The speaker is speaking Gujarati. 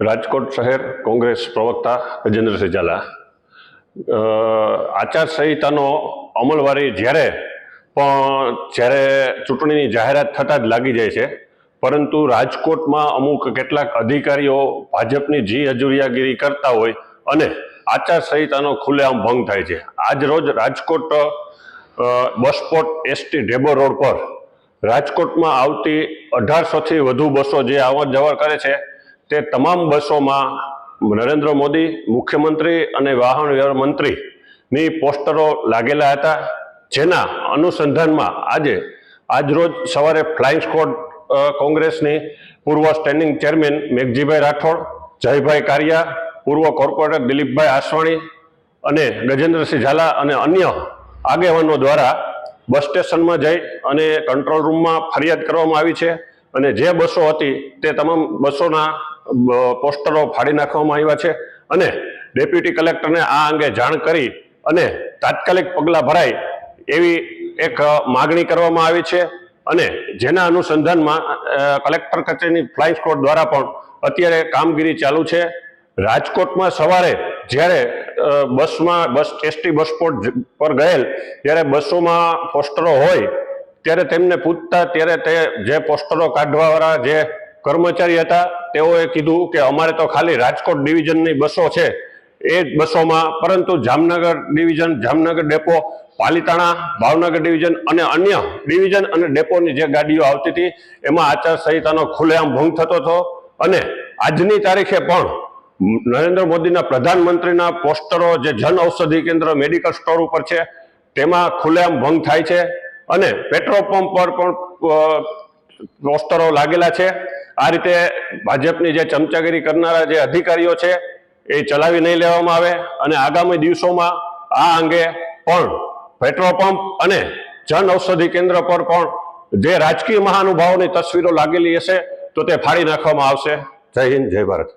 રાજકોટ શહેર કોંગ્રેસ પ્રવક્તા ગજેન્દ્રસિંહ ઝાલા. આચારસંહિતાનો અમલવારી જ્યારે પણ જ્યારે ચૂંટણીની જાહેરાત થતાં જ લાગી જાય છે, પરંતુ રાજકોટમાં અમુક કેટલાક અધિકારીઓ ભાજપની જી હજુરિયાગીરી કરતા હોય અને આચારસંહિતાનો ખુલ્લેઆમ ભંગ થાય છે. આજ રોજ Rajkot busport ST Dhebar road પર રાજકોટમાં આવતી અઢારસોથી વધુ બસો જે આવર જવર કરે છે તે તમામ બસોમાં નરેન્દ્ર મોદી મુખ્યમંત્રી અને વાહન વ્યવહાર મંત્રીની પોસ્ટરો લાગેલા હતા, જેના અનુસંધાનમાં આજે આજરોજ સવારે ફ્લાઇંગ સ્કોડ કોંગ્રેસની પૂર્વ સ્ટેન્ડિંગ ચેરમેન મેઘજીભાઈ રાઠોડ, જયભાઈ કારિયા, પૂર્વ કોર્પોરેટર દિલીપભાઈ આસવાણી અને ગજેન્દ્રસિંહ ઝાલા અને અન્ય આગેવાનો દ્વારા બસ સ્ટેશનમાં જઈ અને કંટ્રોલ રૂમમાં ફરિયાદ કરવામાં આવી છે અને જે બસો હતી તે તમામ બસોના પોસ્ટરો ફાડી નાખવામાં આવ્યા છે અને ડેપ્યુટી કલેક્ટરને આ અંગે જાણ કરી અને તાત્કાલિક પગલાં ભરાય એવી એક માગણી કરવામાં આવી છે અને જેના અનુસંધાનમાં કલેક્ટર કચેરીની ફ્લાઇંગ સ્કોડ દ્વારા પણ અત્યારે કામગીરી ચાલુ છે. રાજકોટમાં સવારે જ્યારે બસમાં બસ, એસટી બસ પર ગયેલ ત્યારે બસોમાં પોસ્ટરો હોય ત્યારે તેમને પૂછતા ત્યારે તે જે પોસ્ટરો કાઢવાવાળા જે કર્મચારી હતા, તેઓએ કીધું કે અમારે તો ખાલી રાજકોટ ડિવિઝનની બસો છે. એ બસોમાં, પરંતુ Jamnagar division, Jamnagar depot, Palitana, Bhavnagar division અને અન્ય ડિવિઝન અને ડેપોની જે ગાડીઓ આવતી હતી, એમાં આચારસંહિતાનો ખુલ્લેઆમ ભંગ થતો હતો. અને આજની તારીખે પણ નરેન્દ્ર મોદીના પ્રધાનમંત્રીના પોસ્ટરો જે જન ઔષધિ કેન્દ્ર, મેડિકલ સ્ટોર ઉપર છે, તેમાં ખુલ્લેઆમ ભંગ થાય છે. અને પેટ્રોલ પંપ પર પણ પોસ્ટરો લાગેલા છે. આ રીતે ભાજપની જે ચમચાગીરી કરનારા જે અધિકારીઓ છે, એ ચલાવી નહીં લેવામાં આવે અને આગામી દિવસોમાં આ અંગે પણ પેટ્રોલ પંપ અને જન ઔષધિ કેન્દ્ર પર પણ જે રાજકીય મહાનુભાવોની તસવીરો લાગેલી હશે, તો તે ફાડી નાખવામાં આવશે. જય હિન્દ, જય ભારત.